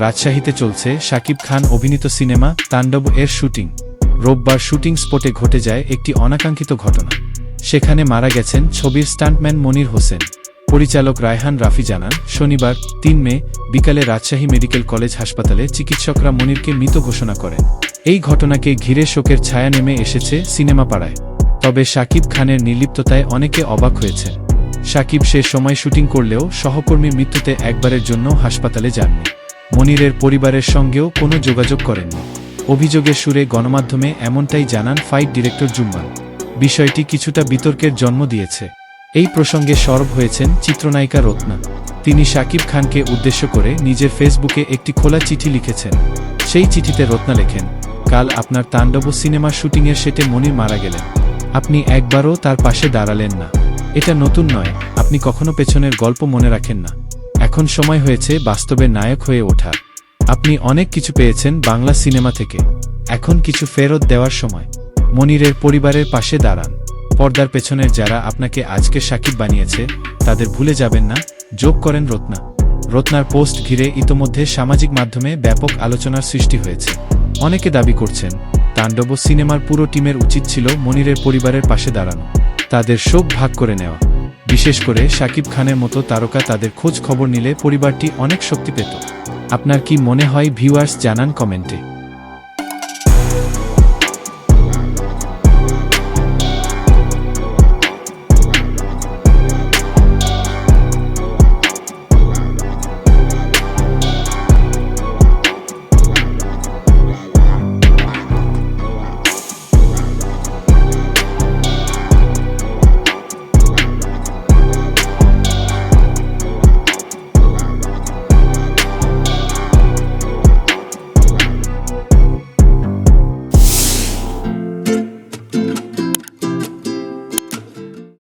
রাজশাহীতে চলছে শাকিব খান অভিনীত সিনেমা তাণ্ডব এর শুটিং। রোববার শুটিং স্পটে ঘটে যায় একটি অনাকাঙ্ক্ষিত ঘটনা। সেখানে মারা গেছেন ছবির স্টান্টম্যান মনির হোসেন। পরিচালক রায়হান রাফি জানান, শনিবার, তিন মে, বিকালে রাজশাহী মেডিকেল কলেজ হাসপাতালে চিকিৎসকরা মনিরকে মৃত ঘোষণা করেন। এই ঘটনাকে ঘিরে শোকের ছায়া নেমে এসেছে সিনেমা পাড়ায়। তবে শাকিব খানের নির্লিপ্ততায় অনেকে অবাক হয়েছেন। শাকিব সে সময় শুটিং করলেও সহকর্মীর মৃত্যুতে একবারের জন্য হাসপাতালে যাননি। মনিরের পরিবারের সঙ্গেও কোনো যোগাযোগ করেননি। অভিযোগের সুরে গণমাধ্যমে এমনটাই জানান ফাইট ডিরেক্টর জুম্মান। বিষয়টি কিছুটা বিতর্কের জন্ম দিয়েছে। এই প্রসঙ্গে সরব হয়েছেন চিত্রনায়িকা রত্না। তিনি শাকিব খানকে উদ্দেশ্য করে নিজের ফেসবুকে একটি খোলা চিঠি লিখেছেন। সেই চিঠিতে রত্না লেখেন, কাল আপনার তাণ্ডব সিনেমার শুটিংয়ের সেটে মনির মারা গেলেন। আপনি একবারও তার পাশে দাঁড়ালেন না। এটা নতুন নয়, আপনি কখনো পেছনের গল্প মনে রাখেন না। এখন সময় হয়েছে বাস্তবে নায়ক হয়ে ওঠার। আপনি অনেক কিছু পেয়েছেন বাংলা সিনেমা থেকে। এখন কিছু ফেরত দেওয়ার সময়। মনিরের পরিবারের পাশে দাঁড়ান। পর্দার পেছনের যারা আপনাকে আজকে সাকিব বানিয়েছে, তাদের ভুলে যাবেন না। যোগ করেন রত্না। রত্নার পোস্ট ঘিরে ইতোমধ্যে সামাজিক মাধ্যমে ব্যাপক আলোচনার সৃষ্টি হয়েছে। অনেকে দাবি করছেন, তাণ্ডব সিনেমার পুরো টিমের উচিত ছিল মনিরের পরিবারের পাশে দাঁড়ানো। তাদের শোক ভাগ করে নেওয়া। বিশেষ করে শাকিব খানের মতো তারকা তাদের খোঁজ খবর নিলে পরিবারটি অনেক শক্তি পেত। আপনার কি মনে হয় ভিউয়ার্স জানান কমেন্টে।